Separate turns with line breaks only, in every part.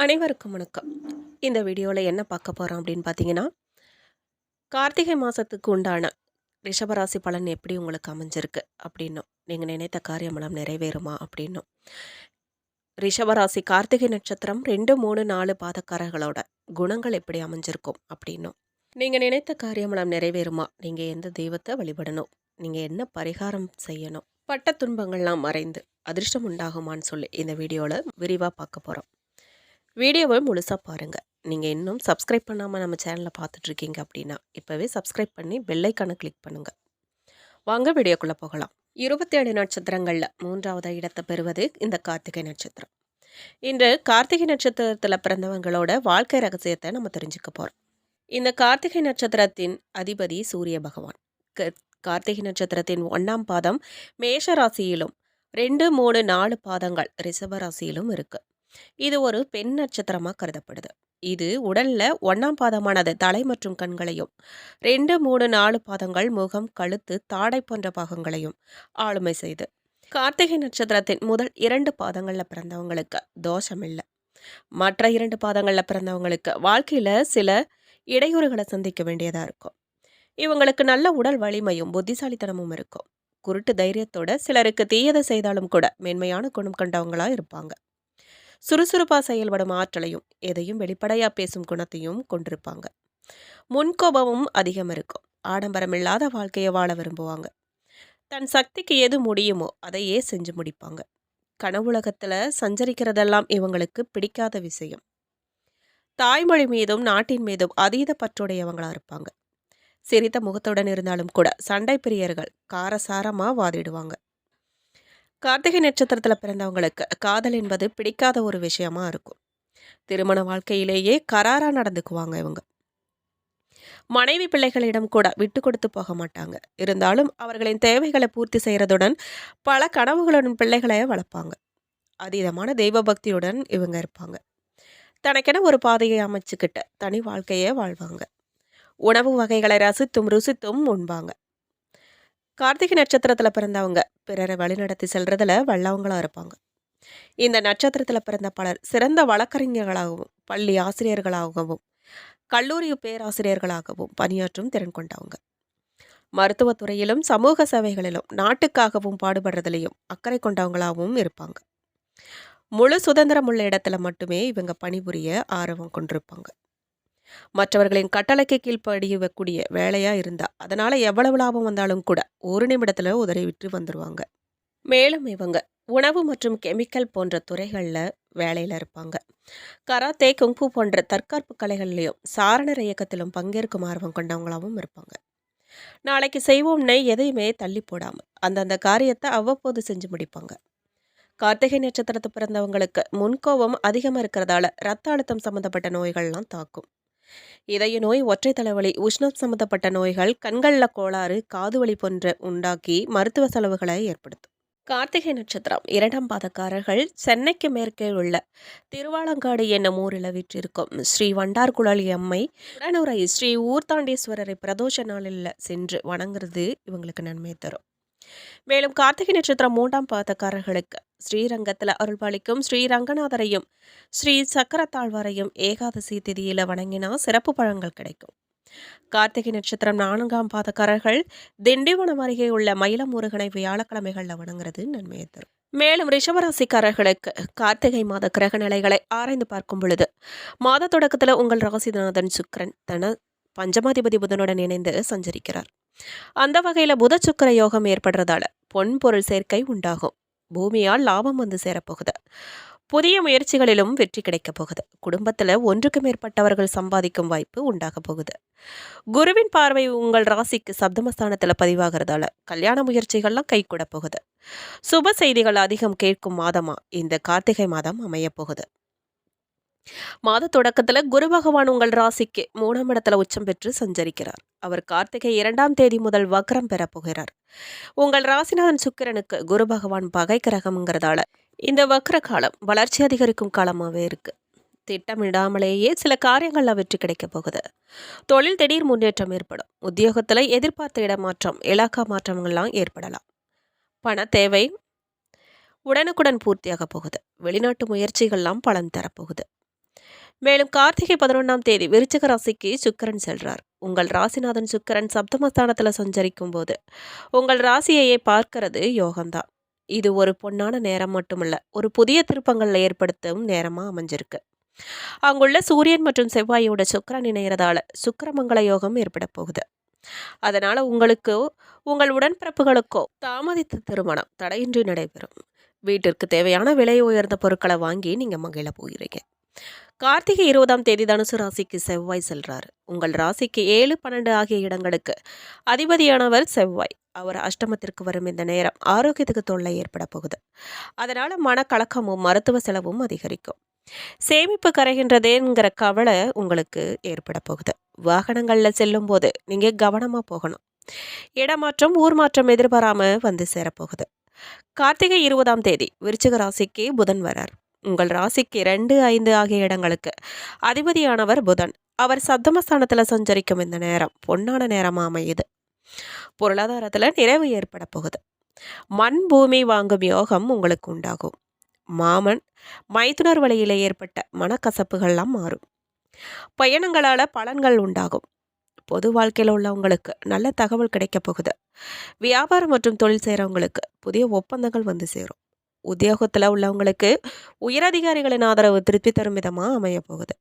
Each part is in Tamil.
அனைவருக்கும் வணக்கம். இந்த வீடியோவில் என்ன பார்க்க போகிறோம் அப்படின்னு பார்த்தீங்கன்னா கார்த்திகை மாதத்துக்கு உண்டான ரிஷபராசி பலன் எப்படி உங்களுக்கு அமைஞ்சிருக்கு அப்படின்னும். நீங்கள் நினைத்த காரியமெல்லாம் நிறைவேறுமா அப்படின்னும். ரிஷபராசி கார்த்திகை நட்சத்திரம் ரெண்டு மூணு நாலு பாதக்காரர்களோட குணங்கள் எப்படி அமைஞ்சிருக்கும் அப்படின்னும். நீங்கள் நினைத்த காரியமெல்லாம் நிறைவேறுமா? நீங்கள் எந்த தெய்வத்தை வழிபடணும்? நீங்கள் என்ன பரிகாரம் செய்யணும்? பட்ட துன்பங்கள்லாம் மறைந்து அதிர்ஷ்டம் உண்டாகுமான்னு சொல்லி இந்த வீடியோவில் விரிவாக பார்க்க போகிறோம் வீடியோவை முழுசாக பாருங்கள் நீங்கள் இன்னும் சப்ஸ்கிரைப் பண்ணாமல் நம்ம சேனலில் பார்த்துட்ருக்கீங்க அப்படின்னா இப்போவே சப்ஸ்கிரைப் பண்ணி பெல்லைக்கான கிளிக் பண்ணுங்கள் வாங்க வீடியோக்குள்ளே போகலாம். இருபத்தி ஏழு நட்சத்திரங்களில் மூன்றாவது இடத்தை பெறுவது இந்த கார்த்திகை நட்சத்திரம். இன்று கார்த்திகை நட்சத்திரத்தில் பிறந்தவங்களோட வாழ்க்கை ரகசியத்தை நம்ம தெரிஞ்சுக்க போகிறோம் இந்த கார்த்திகை நட்சத்திரத்தின் அதிபதி சூரிய பகவான். கார்த்திகை நட்சத்திரத்தின் ஒன்றாம் பாதம் மேஷ ராசியிலும் ரெண்டு மூணு நாலு பாதங்கள் ரிஷப ராசியிலும் இருக்குது இது ஒரு பெண் நட்சத்திரமாக கருதப்படுது. இது உடல்ல ஒன்னாம் பாதமானது தலை மற்றும் கண்களையும் ரெண்டு மூணு நாலு பாதங்கள் முகம் கழுத்து தாடை போன்ற பாகங்களையும் ஆளுமை செய்து. கார்த்திகை நட்சத்திரத்தின் முதல் இரண்டு பாதங்களில் பிறந்தவங்களுக்கு தோஷம் இல்லை. மற்ற இரண்டு பாதங்களில் பிறந்தவங்களுக்கு வாழ்க்கையில் சில இடையூறுகளை சந்திக்க வேண்டியதாக இருக்கும். இவங்களுக்கு நல்ல உடல் வலிமையும் புத்திசாலித்தனமும் இருக்கும். குருட்டு தைரியத்தோட சிலருக்கு தீயதை செய்தாலும் கூட மேன்மையான குணம் கண்டவங்களா இருப்பாங்க. சுறுசுறுப்பாக செயல்படும் ஆற்றலையும் எதையும் வெளிப்படையாக பேசும் குணத்தையும் கொண்டிருப்பாங்க. முன்கோபமும் அதிகம் இருக்கும். ஆடம்பரம் இல்லாத வாழ்க்கையை வாழ விரும்புவாங்க. தன் சக்திக்கு எது முடியுமோ அதையே செஞ்சு முடிப்பாங்க. கனவுலகத்தில் சஞ்சரிக்கிறதெல்லாம் இவங்களுக்கு பிடிக்காத விஷயம். தாய்மொழி மீதும் நாட்டின் மீதும் அதீத பற்றுடையவங்களாக இருப்பாங்க. சிரித்த முகத்துடன் இருந்தாலும் கூட சண்டை பிரியர்கள் காரசாரமாக வாதிடுவாங்க. கார்த்திகை நட்சத்திரத்தில் பிறந்தவங்களுக்கு காதல் என்பது பிடிக்காத ஒரு விஷயமா இருக்கும். திருமண வாழ்க்கையிலேயே கராராக நடந்துக்குவாங்க இவங்க. மனைவி பிள்ளைகளிடம் கூட விட்டு கொடுத்து போக மாட்டாங்க. இருந்தாலும் அவர்களின் தேவைகளை பூர்த்தி செய்கிறதுடன் பல கனவுகளுடன் பிள்ளைகளை வளர்ப்பாங்க. அதீதமான தெய்வ பக்தியுடன் இவங்க இருப்பாங்க. தனக்கென ஒரு பாதையை அமைச்சுக்கிட்ட தனி வாழ்க்கையே வாழ்வாங்க. உணவு வகைகளை ரசித்தும் ருசித்தும் உண்பாங்க. கார்த்திகை நட்சத்திரத்தில் பிறந்தவங்க பிறரை வழிநடத்தி செல்றதுல வல்லவங்களாக இருப்பாங்க. இந்த நட்சத்திரத்தில் பிறந்த பலர் சிறந்த வழக்கறிஞர்களாகவும் பள்ளி ஆசிரியர்களாகவும் கல்லூரி பேராசிரியர்களாகவும் பணியாற்றும் திறன் கொண்டவங்க. மருத்துவத்துறையிலும் சமூக சேவைகளிலும் நாட்டுக்காகவும் பாடுபடுறதுலையும் அக்கறை கொண்டவங்களாகவும் இருப்பாங்க. முழு சுதந்திரம் உள்ள இடத்துல மட்டுமே இவங்க பணிபுரிய ஆர்வம் கொண்டிருப்பாங்க. மற்றவர்களின் கட்டளைக்கு கீழ்ப்படியக்கூடிய வேலையாக இருந்தா அதனால் எவ்வளவு லாபம் வந்தாலும் கூட ஒரு நிமிடத்தில் உதறி விட்டு வந்துடுவாங்க மேலும் இவங்க உணவு மற்றும் கெமிக்கல் போன்ற துறைகளில் வேலையில் இருப்பாங்க. கராத்தே குங்கு போன்ற தற்காப்பு கலைகள்லையும் சாரணர் இயக்கத்திலும் பங்கேற்கும் ஆர்வம் கொண்டவங்களாகவும் இருப்பாங்க. நாளைக்கு செய்வோம்னே எதையுமே தள்ளி போடாமல் அந்தந்த காரியத்தை அவ்வப்போது செஞ்சு முடிப்பாங்க. கார்த்திகை நட்சத்திரத்தை பிறந்தவங்களுக்கு முன்கோபம் அதிகமாக இருக்கிறதால ரத்த அழுத்தம் சம்மந்தப்பட்ட நோய்கள்லாம் தாக்கும். இதய நோய் ஒற்றை தலைவலி உஷ்ணம் சம்பந்தப்பட்ட நோய்கள் கண்களில் கோளாறு காது வலி போன்ற உண்டாக்கி மருத்துவ செலவுகளை ஏற்படுத்தும். கார்த்திகை நட்சத்திரம் இரண்டாம் பாதக்காரர்கள் சென்னைக்கு மேற்கே உள்ள திருவாலங்காடு என்னும் ஊரில் வீற்றிருக்கும் ஸ்ரீ வண்டார்குழலி அம்மை உடனுரை ஸ்ரீ ஊர்தாண்டீஸ்வரரை பிரதோஷ நாளில் சென்று வணங்குறது இவங்களுக்கு நன்மை தரும். மேலும் கார்த்திகை நட்சத்திரம் மூன்றாம் பாதக்காரர்களுக்கு ஸ்ரீரங்கத்தில் அருள்பாலிக்கும் ஸ்ரீரங்கநாதரையும் ஸ்ரீ சக்கரத்தாழ்வாரையும் ஏகாதசி திதியில் வணங்கினா சிறப்பு பழங்கள் கிடைக்கும். கார்த்திகை நட்சத்திரம் நான்காம் பாதக்காரர்கள் திண்டிவனம் அருகே உள்ள மயிலம் முருகனை வியாழக்கிழமைகளில் வணங்குறது நன்மையை தரும். மேலும் ரிஷபராசிக்காரர்களுக்கு கார்த்திகை மாத கிரக நிலைகளை ஆராய்ந்து பார்க்கும் பொழுது மாத தொடக்கத்தில் உங்கள் ராசிநாதன் சுக்கரன் தன பஞ்சமாதிபதி புதனுடன் இணைந்து சஞ்சரிக்கிறார். அந்த வகையில் புத சுக்கர யோகம் ஏற்படுறதால பொன் பொருள் சேர்க்கை உண்டாகும். பூமியால் லாபம் வந்து சேரப்போகுது. புதிய முயற்சிகளிலும் வெற்றி கிடைக்கப் போகுது. குடும்பத்தில் ஒன்றுக்கு மேற்பட்டவர்கள் சம்பாதிக்கும் வாய்ப்பு உண்டாக போகுது. குருவின் பார்வை உங்கள் ராசிக்கு சப்தமஸ்தானத்தில் பதிவாகிறதால கல்யாண முயற்சிகள்லாம் கை கூட போகுது. சுப செய்திகள் அதிகம் கேட்கும் மாதமா இந்த கார்த்திகை மாதம் அமையப்போகுது மாத தொடக்கத்தில் குரு பகவான் உங்கள் ராசிக்கு மூணாம் இடத்துல உச்சம் பெற்று சஞ்சரிக்கிறார். அவர் கார்த்திகை இரண்டாம் தேதி முதல் வக்ரம் பெறப்போகிறார் உங்கள் ராசிநாதன் சுக்கிரனுக்கு குரு பகவான் பகை கிரகம்ங்கிறதால இந்த வக்ர காலம் வளர்ச்சி அதிகரிக்கும் காலமாகவே இருக்கு. திட்டமிடாமலேயே சில காரியங்களில் வெற்றி கிடைக்க போகுது. தொழில் திடீர் முன்னேற்றம் ஏற்படும். உத்தியோகத்தில் எதிர்பார்த்த இடமாற்றம் இலாக்கா மாற்றங்கள்லாம் ஏற்படலாம். பண தேவை உடனுக்குடன் பூர்த்தியாக போகுது. வெளிநாட்டு முயற்சிகள்லாம் பலன் தரப்போகுது மேலும் கார்த்திகை பதினொன்றாம் தேதி விருச்சிக ராசிக்கு சுக்கிரன் செல்றார். உங்கள் ராசிநாதன் சுக்கிரன் சப்தமஸ்தானத்தில் சஞ்சரிக்கும் போது உங்கள் ராசியையே பார்க்கிறது யோகம்தான். இது ஒரு பொன்னான நேரம் மட்டுமல்ல ஒரு புதிய திருப்பங்களை ஏற்படுத்தும் நேரமாக அமைஞ்சிருக்கு. அங்குள்ள சூரியன் மற்றும் செவ்வாயோட சுக்கிரன் இணையறதால சுக்கிரமங்கல யோகம் ஏற்பட போகுது. அதனால உங்களுக்கு உங்கள் உடன்பிறப்புகளுக்கோ தாமதித்த திருமணம் தடையின்றி நடைபெறும். வீட்டிற்கு தேவையான விலை உயர்ந்த பொருட்களை வாங்கி நீங்கள் மகிழ போகிறீங்க. கார்த்திகை இருபதாம் தேதி தனுசு ராசிக்கு செவ்வாய் செல்றாரு. உங்கள் ராசிக்கு ஏழு பன்னெண்டு ஆகிய இடங்களுக்கு அதிபதியானவர் செவ்வாய். அவர் அஷ்டமத்திற்கு வரும் இந்த நேரம் ஆரோக்கியத்துக்கு தொல்லை ஏற்பட போகுது. அதனால மனக்கலக்கமும் மருத்துவ செலவும் அதிகரிக்கும். சேமிப்பு கரைகின்றதேங்கிற கவலை உங்களுக்கு ஏற்பட போகுது. வாகனங்களில் செல்லும் போது நீங்கள் கவனமாக போகணும். இடமாற்றம் ஊர் மாற்றம் எதிர்பாராம வந்து சேரப்போகுது. கார்த்திகை இருபதாம் தேதி விருச்சிக ராசிக்கு புதன் வரார். உங்கள் ராசிக்கு ரெண்டு ஐந்து ஆகிய இடங்களுக்கு. அதிபதியானவர் புதன். அவர் சப்தமஸ்தானத்தில் சஞ்சரிக்கும் இந்த நேரம். பொன்னான நேரமாக அமையுது. பொருளாதாரத்தில் நிறைவு ஏற்பட போகுது. மண் பூமி வாங்கும் யோகம் உங்களுக்கு உண்டாகும். மாமன் மைத்துனர் வழியில் ஏற்பட்ட மனக்கசப்புகள்லாம் மாறும். பயணங்களால் பலன்கள் உண்டாகும். பொது வாழ்க்கையில் உள்ளவங்களுக்கு நல்ல தகவல் கிடைக்க போகுது. வியாபாரம் மற்றும் தொழில் செய்கிறவங்களுக்கு புதிய ஒப்பந்தங்கள் வந்து சேரும். உத்தியோகத்தில் உள்ளவங்களுக்கு உயரதிகாரிகளின் ஆதரவு திருப்பி தரும் விதமாக அமைய போகுது.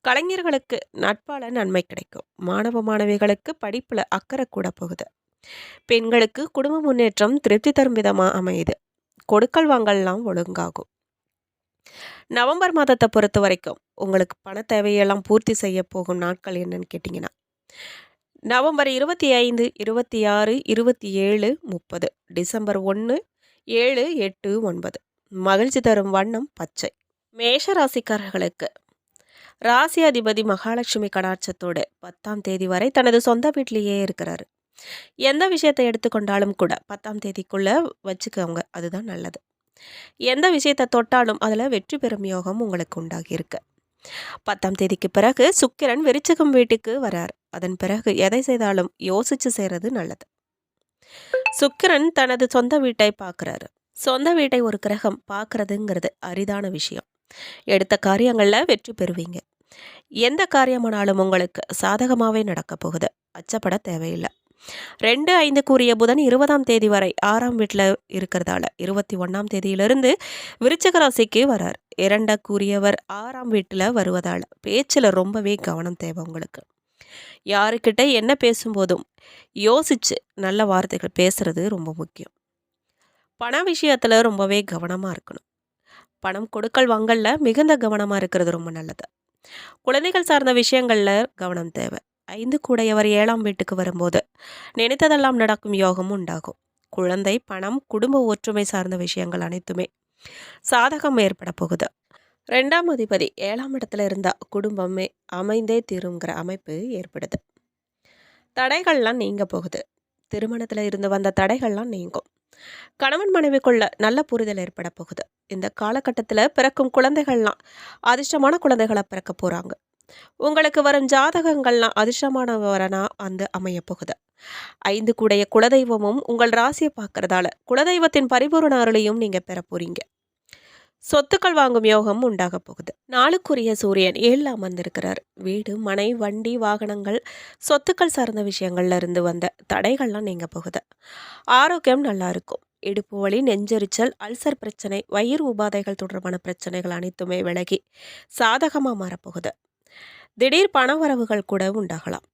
கலைஞர்களுக்கு நட்பால நன்மை கிடைக்கும். மாணவ மாணவிகளுக்கு படிப்பில் அக்கறை கூட போகுது. பெண்களுக்கு குடும்ப முன்னேற்றம் திருப்தி தரும் விதமாக அமையுது. கொடுக்கல் வாங்கல்லாம் ஒழுங்காகும். நவம்பர் மாதத்தை பொறுத்த வரைக்கும் உங்களுக்கு பண தேவையெல்லாம் பூர்த்தி செய்ய போகும் நாட்கள் என்னன்னு கேட்டிங்கன்னா நவம்பர் இருபத்தி ஐந்து இருபத்தி ஆறு இருபத்தி ஏழு முப்பது டிசம்பர் ஒன்று ஏழு எட்டு ஒன்பது. மகிழ்ச்சி தரும் வண்ணம் பச்சை. மேஷ ராசிக்காரர்களுக்கு ராசி அதிபதி மகாலட்சுமி கடாட்சத்தோடு பத்தாம் தேதி வரை தனது சொந்த வீட்டிலேயே இருக்கிறாரு. எந்த விஷயத்தை எடுத்துக்கொண்டாலும் கூட பத்தாம் தேதிக்குள்ளே வச்சுக்கோங்க அதுதான் நல்லது. எந்த விஷயத்தை தொட்டாலும் அதில் வெற்றி பெறும் யோகம் உங்களுக்கு உண்டாகி இருக்கு பத்தாம் தேதிக்கு பிறகு சுக்கிரன் விருச்சகம் வீட்டுக்கு வரார். அதன் பிறகு எதை செய்தாலும் யோசிச்சு செய்கிறது நல்லது. சுக்கிரன் தனது சொந்த வீட்டை பார்க்குறாரு. சொந்த வீட்டை ஒரு கிரகம் பார்க்கறதுங்கிறது அரிதான விஷயம். எடுத்த காரியங்களில் வெற்றி பெறுவீங்க. எந்த காரியமானாலும் உங்களுக்கு சாதகமாகவே நடக்க போகுது. அச்சப்பட தேவையில்லை. ரெண்டு ஐந்து கூறிய புதன் இருபதாம் தேதி வரை ஆறாம் வீட்டில் இருக்கிறதால இருபத்தி ஒன்றாம் தேதியிலிருந்து விருச்சக ராசிக்கு வரார். இரண்ட கூறியவர் ஆறாம் வீட்டில் வருவதால் பேச்சில் ரொம்பவே கவனம் தேவை உங்களுக்கு. யாருக்கிட்ட என்ன பேசும்போதும் யோசிச்சு நல்ல வார்த்தைகள் பேசுறது ரொம்ப முக்கியம். பண விஷயத்தில் ரொம்பவே கவனமாக இருக்கணும். பணம் கொடுக்கல் வாங்கல மிகுந்த கவனமாக இருக்கிறது ரொம்ப நல்லது. குழந்தைகள் சார்ந்த விஷயங்களில் கவனம் தேவை. ஐந்து கூடையவர் ஏழாம் வீட்டுக்கு வரும்போது நினைத்ததெல்லாம் நடக்கும் யோகமும் உண்டாகும். குழந்தை பணம் குடும்ப ஒற்றுமை சார்ந்த விஷயங்கள் அனைத்துமே சாதகம் ஏற்பட போகுது. ரெண்டாம் அதிபதி ஏழாம் இடத்துல இருந்தால் குடும்பமே அமைந்தே தீருங்கிற அமைப்பு ஏற்படுது. தடைகள்லாம் நீங்க போகுது. திருமணத்தில் இருந்து வந்த தடைகள்லாம் நீங்கும். கணவன் மனைவிக்குள்ள நல்ல புரிதல் ஏற்பட போகுது. இந்த காலகட்டத்தில் பிறக்கும் குழந்தைகள்லாம் அதிர்ஷ்டமான குழந்தைகளை பிறக்க போகிறாங்க உங்களுக்கு வரும் ஜாதகங்கள்லாம் அதிர்ஷ்டமானவரனா வந்து அமைய போகுது. ஐந்து கூடைய குலதெய்வமும் உங்கள் ராசியை பார்க்கறதால குலதெய்வத்தின் பரிபூர்ண அருளையும் நீங்கள் பெற போறீங்க. சொத்துக்கள் வாங்கும் யோகம் உண்டாக போகுது. நாளுக்குரிய சூரியன் ஏழாம் வந்திருக்கிறார். வீடு மனை வண்டி வாகனங்கள் சொத்துக்கள் சார்ந்த விஷயங்கள்ல இருந்து வந்த தடைகள்லாம் நீங்க போகுது. ஆரோக்கியம் நல்லா இருக்கும். இடுப்பு வலி நெஞ்செரிச்சல் அல்சர் பிரச்சனை வயிறு உபாதைகள் தொடர்பான பிரச்சனைகள் அனைத்துமே விலகி சாதகமாக மாறப்போகுது திடீர் பணவரவுகள் கூட உண்டாகலாம்.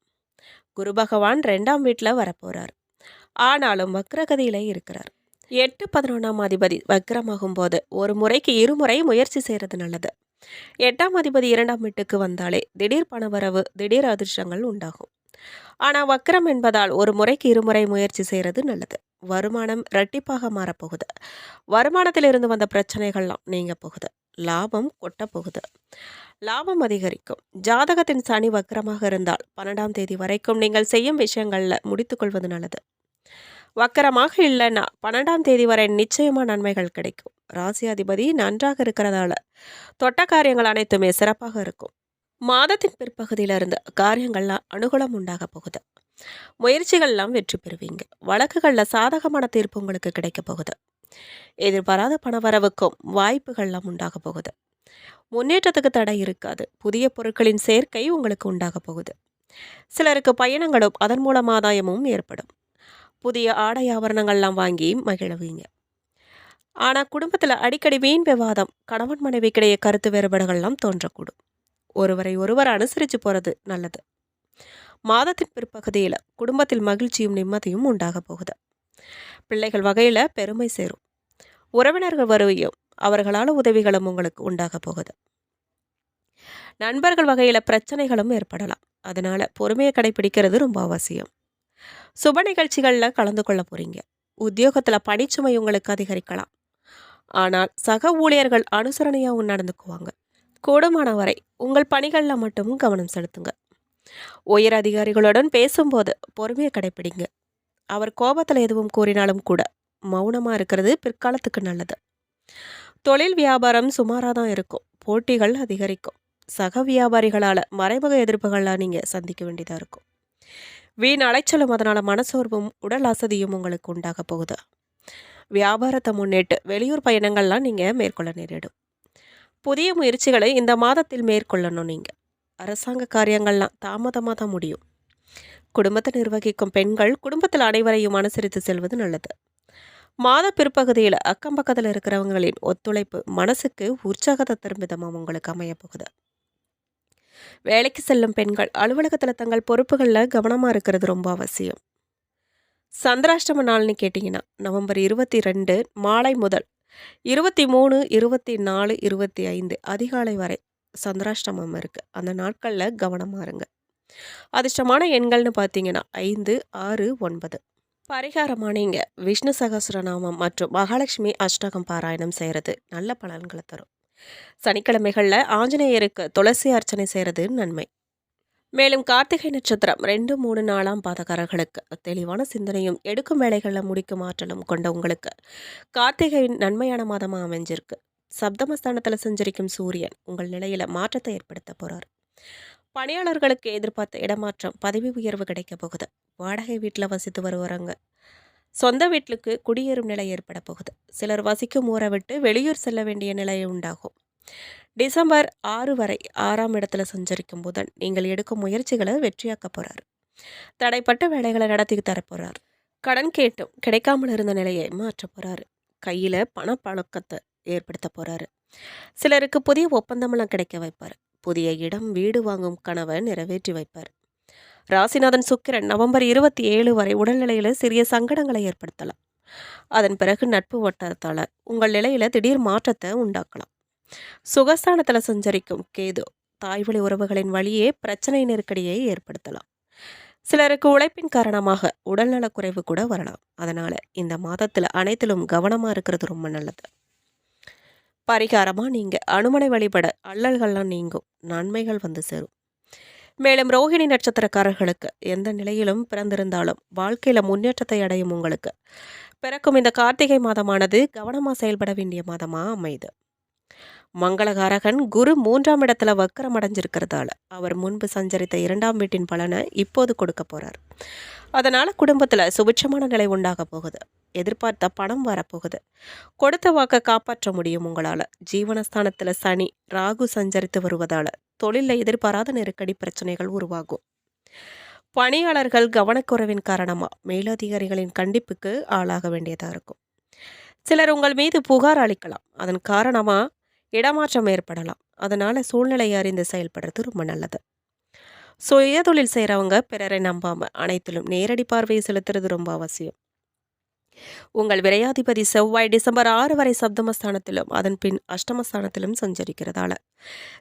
குரு பகவான் ரெண்டாம் வீட்டில் வரப்போகிறார் ஆனாலும் வக்ரகதியில இருக்கிறார். எட்டு பதினொன்றாம் அதிபதி வக்ரமாகும் போது ஒரு முறைக்கு இருமுறை முயற்சி செய்கிறது நல்லது. எட்டாம் அதிபதி இரண்டாம் வீட்டுக்கு வந்தாலே திடீர் பணவரவு திடீர் அதிர்ஷ்டங்கள் உண்டாகும். ஆனால் வக்ரம் என்பதால் ஒரு முறைக்கு இருமுறை முயற்சி செய்கிறது நல்லது. வருமானம் இரட்டிப்பாக மாறப்போகுது. வருமானத்தில் இருந்து வந்த பிரச்சனைகள்லாம் நீங்க போகுது. லாபம் கொட்ட போகுது. லாபம் அதிகரிக்கும். ஜாதகத்தின் சனி வக்கரமாக இருந்தால் பன்னெண்டாம் தேதி வரைக்கும் நீங்கள் செய்யும் விஷயங்களில் முடித்துக்கொள்வது நல்லது. வக்கரமாக இல்லைன்னா பன்னெண்டாம் தேதி வரை நிச்சயமாக நன்மைகள் கிடைக்கும். ராசி அதிபதி நன்றாக இருக்கிறதால தொட்ட காரியங்கள் அனைத்துமே சிறப்பாக இருக்கும். மாதத்தின் பிற்பகுதியிலிருந்து காரியங்கள்லாம் அனுகூலம் உண்டாக போகுது. முயற்சிகள்லாம் வெற்றி பெறுவீங்க. வழக்குகளில் சாதகமான தீர்ப்பு உங்களுக்கு கிடைக்க போகுது. எதிர்பாராத பணவரவுக்கும் வாய்ப்புகள்லாம் உண்டாக போகுது. முன்னேற்றத்துக்கு தடை இருக்காது. புதிய பொருட்களின் சேர்க்கை உங்களுக்கு உண்டாக போகுது. சிலருக்கு பயணங்களும் அதன் மூலம் ஆதாயமும் ஏற்படும். புதிய ஆடை ஆபரணங்கள்லாம் வாங்கி மகிழவீங்க ஆனால் குடும்பத்தில் அடிக்கடி வீண் விவாதம் கணவன் மனைவிக்கிடையே கருத்து வேறுபாடுகள்லாம் தோன்றக்கூடும். ஒருவரை ஒருவர் அனுசரித்து போகிறது நல்லது. மாதத்தின் பிற்பகுதியில் குடும்பத்தில் மகிழ்ச்சியும் நிம்மதியும் உண்டாக போகுது. பிள்ளைகள் வகையில் பெருமை சேரும். உறவினர்கள் வருவையும் அவர்களால் உதவிகளும் உங்களுக்கு உண்டாக போகுது. நண்பர்கள் வகையில் பிரச்சனைகளும் ஏற்படலாம். அதனால் பொறுமையை கடைபிடிக்கிறது ரொம்ப அவசியம். சுப நிகழ்ச்சிகளில் கலந்து கொள்ள போகிறீங்க உத்தியோகத்தில் பணிச்சுமை உங்களுக்கு அதிகரிக்கலாம். ஆனால் சக ஊழியர்கள் அனுசரணையாகவும் நடந்துக்குவாங்க. கூடுமான வரை உங்கள் பணிகளில் மட்டும் கவனம் செலுத்துங்க. உயர் அதிகாரிகளுடன் பேசும்போது பொறுமையை கடைப்பிடிங்க. அவர் கோபத்தில் எதுவும் கூறினாலும் கூட மௌனமாக இருக்கிறது பிற்காலத்துக்கு நல்லது. தொழில் வியாபாரம் சுமாராக தான் இருக்கும். போட்டிகள் அதிகரிக்கும். சக வியாபாரிகளால் மறைமுக எதிர்ப்புகளாக நீங்கள் சந்திக்க வேண்டியதாக இருக்கும். வீண் அலைச்சலும் அதனால் மனசோர்வும் உடல் அசதியும் உங்களுக்கு உண்டாக போகுது. வியாபாரத்தை முன்னிட்டு வெளியூர் பயணங்கள்லாம் நீங்கள் மேற்கொள்ள நேரிடும். புதிய முயற்சிகளை இந்த மாதத்தில் மேற்கொள்ளணும் நீங்கள் அரசாங்க காரியங்கள்லாம் தாமதமாக தான் முடியும். குடும்பத்தை நிர்வகிக்கும் பெண்கள் குடும்பத்தில் அனைவரையும் அனுசரித்து செல்வது நல்லது. மாத பிற்பகுதியில் அக்கம் பக்கத்தில் இருக்கிறவங்களின் ஒத்துழைப்பு மனசுக்கு உற்சாகத்தை தரும் விதமாக உங்களுக்கு அமையப்போகுது வேலைக்கு செல்லும் பெண்கள் அலுவலகத்தில் தங்கள் பொறுப்புகளில் கவனமாக இருக்கிறது ரொம்ப அவசியம். சந்திராஷ்டம நாள்னு கேட்டிங்கன்னா நவம்பர் இருபத்தி ரெண்டு மாலை முதல் இருபத்தி மூணு இருபத்தி நாலு இருபத்தி ஐந்து அதிகாலை வரை சந்திராஷ்டமம் இருக்குது அந்த நாட்களில் கவனமாக இருங்க. அதிர்ஷ்டமான எண்கள்னு பார்த்தீங்கன்னா ஐந்து ஆறு ஒன்பது. பரிகாரமான இங்கே விஷ்ணு சகசிரநாமம் மற்றும் மகாலட்சுமி அஷ்டகம் பாராயணம் செய்கிறது நல்ல பலன்களை தரும். சனிக்கிழமைகளில் ஆஞ்சநேயருக்கு துளசி அர்ச்சனை செய்கிறது நன்மை. மேலும் கார்த்திகை நட்சத்திரம் ரெண்டு மூணு நாலாம் பாதகாரர்களுக்கு தெளிவான சிந்தனையும் எடுக்கும் வேலைகளில் முடிக்கும் ஆற்றலும் கொண்ட உங்களுக்கு. கார்த்திகையின் நன்மையான மாதமாக அமைஞ்சிருக்கு. சப்தமஸ்தானத்தில் செஞ்சிருக்கும் சூரியன் உங்கள் நிலையில் மாற்றத்தை ஏற்படுத்த போகிறார் பணியாளர்களுக்கு எதிர்பார்த்த இடமாற்றம் பதவி உயர்வு கிடைக்க போகுது. வாடகை வீட்டில் வசித்து வருவாங்க சொந்த வீட்டுக்கு குடியேறும் நிலை ஏற்பட போகுது. சிலர் வசிக்கும் ஊரை விட்டு வெளியூர் செல்ல வேண்டிய நிலை உண்டாகும். டிசம்பர் ஆறு வரை ஆறாம் இடத்துல சஞ்சரிக்கும் புதன் நீங்கள் எடுக்கும் முயற்சிகளை வெற்றியாக்க போகிறார் தடைப்பட்ட வேலைகளை நடத்தி தரப்போகிறார் கடன் கேட்டும் கிடைக்காமல் இருந்த நிலையை மாற்ற போகிறாரு கையில் பணப்பழக்கத்தை ஏற்படுத்த போகிறாரு சிலருக்கு புதிய ஒப்பந்தமெல்லாம் கிடைக்க வைப்பார். புதிய இடம் வீடு வாங்கும் கனவை நிறைவேற்றி வைப்பார். ராசிநாதன் சுக்கிரன் நவம்பர் இருபத்தி ஏழு வரை உடல்நிலையில் சிறிய சங்கடங்களை ஏற்படுத்தலாம். அதன் பிறகு நட்பு வட்டத்தால் உங்கள் நிலையில் திடீர் மாற்றத்தை உண்டாக்கலாம். சுகஸ்தானத்தில் சஞ்சரிக்கும் கேது தாய்வழி உறவுகளின் வழியே பிரச்சனை நெருக்கடியை ஏற்படுத்தலாம். சிலருக்கு உழைப்பின் காரணமாக உடல்நலக் குறைவு கூட வரலாம். அதனால் இந்த மாதத்தில் அனைத்திலும் கவனமாக இருக்கிறது ரொம்ப நல்லது. பரிகாரமாக நீங்கள் அனுமனை வழிபட அல்லல்கள்லாம் நீங்கும் நன்மைகள் வந்து சேரும். மேலும் ரோஹிணி நட்சத்திரக்காரர்களுக்கு எந்த நிலையிலும் பிறந்திருந்தாலும் வாழ்க்கையில் முன்னேற்றத்தை அடையும் உங்களுக்கு. பிறக்கும் இந்த கார்த்திகை மாதமானது கவனமாக செயல்பட வேண்டிய மாதமாக அமையுது மங்களகாரகன் குரு மூன்றாம் இடத்துல வக்கரம் அடைஞ்சிருக்கிறதால அவர் முன்பு சஞ்சரித்த இரண்டாம் வீட்டின் பலனை இப்போது கொடுக்க போகிறார் அதனால் குடும்பத்தில் சுபிட்சமான நிலை உண்டாக போகுது. எதிர்பார்த்த பணம் வரப்போகுது. கொடுத்த வாக்கை காப்பாற்ற முடியும் உங்களால். ஜீவனஸ்தானத்தில் சனி ராகு சஞ்சரித்து வருவதால் தொழிலில் எதிர்பாராத நெருக்கடி பிரச்சனைகள் உருவாகும். பணியாளர்கள் கவனக்குறைவின் காரணமாக மேலதிகாரிகளின் கண்டிப்புக்கு ஆளாக வேண்டியதாக இருக்கும். சிலர் உங்கள் மீது புகார் அளிக்கலாம். அதன் காரணமாக இடமாற்றம் ஏற்படலாம். அதனால் சூழ்நிலையை அறிந்து செயல்படுறது ரொம்ப நல்லது. சுய தொழில் செய்கிறவங்க பிறரை நம்பாமல் அனைத்திலும் நேரடி பார்வையை செலுத்துறது ரொம்ப அவசியம். உங்கள் விரையாதிபதி செவ்வாய் டிசம்பர் ஆறு வரை சப்தமஸ்தானத்திலும் அதன் பின் அஷ்டமஸ்தானத்திலும் சஞ்சரிக்கிறதால.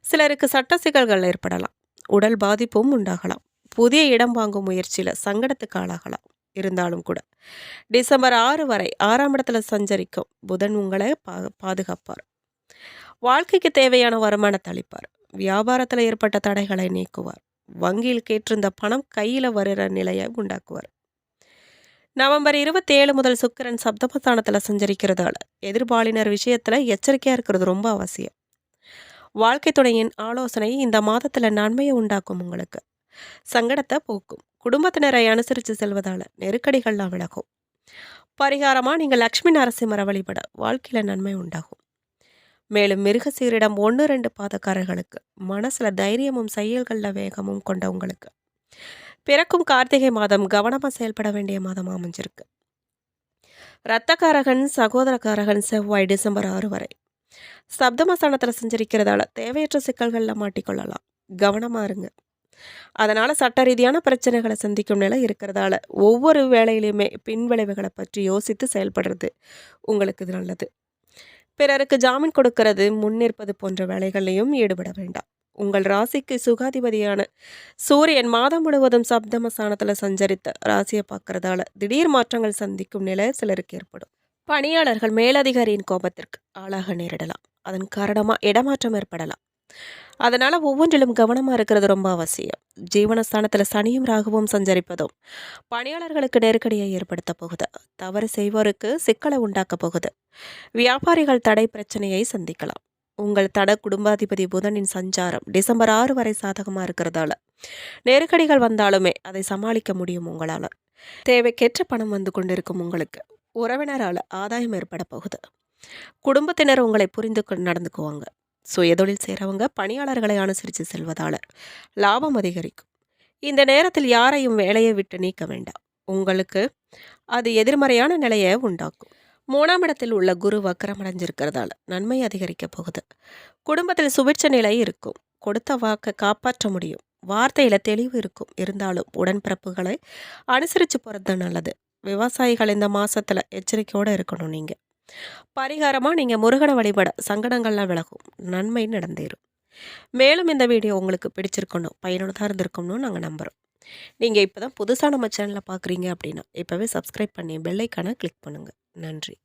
சிலருக்கு சட்ட சிக்கல்கள் ஏற்படலாம். உடல் பாதிப்பும் உண்டாகலாம். புதிய இடம் வாங்கும் முயற்சியில் சங்கடத்துக்கு ஆளாகலாம். இருந்தாலும் கூட டிசம்பர் ஆறு வரை ஆறாம் இடத்துல சஞ்சரிக்கும் புதன் உங்களை பா பாதுகாப்பார். வாழ்க்கைக்கு தேவையான வருமானத்தை அளிப்பார் வியாபாரத்தில் ஏற்பட்ட தடைகளை நீக்குவார். வங்கியில் கேட்டிருந்த பணம் கையில் வருகிற நிலையை உண்டாக்குவார். நவம்பர் இருபத்தேழு முதல் சுக்கரன் சப்தமஸ்தானத்தில் சஞ்சரிக்கிறதால எதிர்பாலினர் விஷயத்தில் எச்சரிக்கையாக இருக்கிறது ரொம்ப அவசியம். வாழ்க்கை துணையின் ஆலோசனை இந்த மாதத்தில் நன்மையை உண்டாக்கும் உங்களுக்கு. சங்கடத்தை போக்கும். குடும்பத்தினரை அனுசரித்து செல்வதால் நெருக்கடிகள்லாம் விலகும். பரிகாரமாக நீங்கள் லக்ஷ்மி நரசிம்மரை வழிபட வாழ்க்கையில் நன்மை உண்டாகும். மேலும் மிருகசீரிடம் ஒன்று ரெண்டு பாதக்காரர்களுக்கு மனசில் தைரியமும் செயல்களில் வேகமும் கொண்டவங்களுக்கு பிறக்கும் கார்த்திகை மாதம் கவனமாக செயல்பட வேண்டிய மாதம் அமைஞ்சிருக்கு. ரத்தக்காரகன் சகோதரக்காரகன் செவ்வாய் டிசம்பர் ஆறு வரை. சப்தமஸ்தானத்தில் செஞ்சிருக்கிறதால தேவையற்ற சிக்கல்களில் மாட்டிக்கொள்ளலாம். கவனமாக இருங்க. அதனால் சட்ட ரீதியான பிரச்சனைகளை சந்திக்கும் நிலை இருக்கிறதால ஒவ்வொரு வேலையிலையுமே பின்விளைவுகளை பற்றி யோசித்து செயல்படுறது உங்களுக்கு இது நல்லது. பிறருக்கு ஜாமீன் கொடுக்கறது முன்னிற்பது போன்ற வேலைகளையும் ஈடுபட வேண்டாம். உங்கள் ராசிக்கு சுகாதிபதியான சூரியன் மாதம் முழுவதும் சப்தமஸ்தானத்தில் சஞ்சரித்த ராசியை பார்க்கறதால திடீர் மாற்றங்கள் சந்திக்கும் நிலை சிலருக்கு ஏற்படும். பணியாளர்கள் மேலதிகாரியின் கோபத்திற்கு ஆளாக நேரிடலாம். அதன் காரணமாக இடமாற்றம் ஏற்படலாம். அதனால் ஒவ்வொன்றிலும் கவனமாக இருக்கிறது ரொம்ப அவசியம். ஜீவனஸ்தானத்தில் சனியும் ராகுவும் சஞ்சரிப்பதும் பணியாளர்களுக்கு நெருக்கடியை ஏற்படுத்த போகுது. தவறு செய்வோருக்கு சிக்கலை உண்டாக்க போகுது. வியாபாரிகள் தடை பிரச்சனையை சந்திக்கலாம். உங்கள் தட குடும்பாதிபதி புதனின் சஞ்சாரம் டிசம்பர் ஆறு வரை சாதகமாக இருக்கிறதால. நெருக்கடிகள் வந்தாலுமே அதை சமாளிக்க முடியும் உங்களால். தேவைக்கேற்ற பணம் வந்து கொண்டிருக்கும் உங்களுக்கு. உறவினரால் ஆதாயம் ஏற்பட போகுது. குடும்பத்தினர் உங்களை புரிந்து கொண்டு நடந்துக்குவாங்க. சுயதொழில் செய்கிறவங்க பணியாளர்களை அனுசரித்து செல்வதால் லாபம் அதிகரிக்கும். இந்த நேரத்தில் யாரையும் வேலையை விட்டு நீக்க வேண்டாம். உங்களுக்கு அது எதிர்மறையான நிலையை உண்டாக்கும். மூணாம் இடத்தில் உள்ள குரு வக்கரமடைஞ்சிருக்கிறதால நன்மை அதிகரிக்க போகுது. குடும்பத்தில் சுபிட்ச நிலை இருக்கும். கொடுத்த வாக்கை காப்பாற்ற முடியும். வார்த்தையில் தெளிவு இருக்கும். இருந்தாலும் உடன்பிறப்புகளை அனுசரித்து போகிறது நல்லது. விவசாயிகள் இந்த மாதத்தில் எச்சரிக்கையோடு இருக்கணும் நீங்கள் பரிகாரமாக நீங்கள் முருகனை வழிபட சங்கடங்கள்லாம் விலகும். நன்மை நடந்தேறும். மேலும் இந்த வீடியோ உங்களுக்கு பிடிச்சிருக்கணும் பயனுள்ளதாக இருந்திருக்கணும்னு நாங்கள் நம்புகிறோம் நீங்கள் இப்போ தான் புதுசாக நம்ம சேனலில் பார்க்குறீங்க அப்படின்னா இப்போவே சப்ஸ்கிரைப் பண்ணி பெல்லைக்கான கிளிக் பண்ணுங்கள் நன்றி.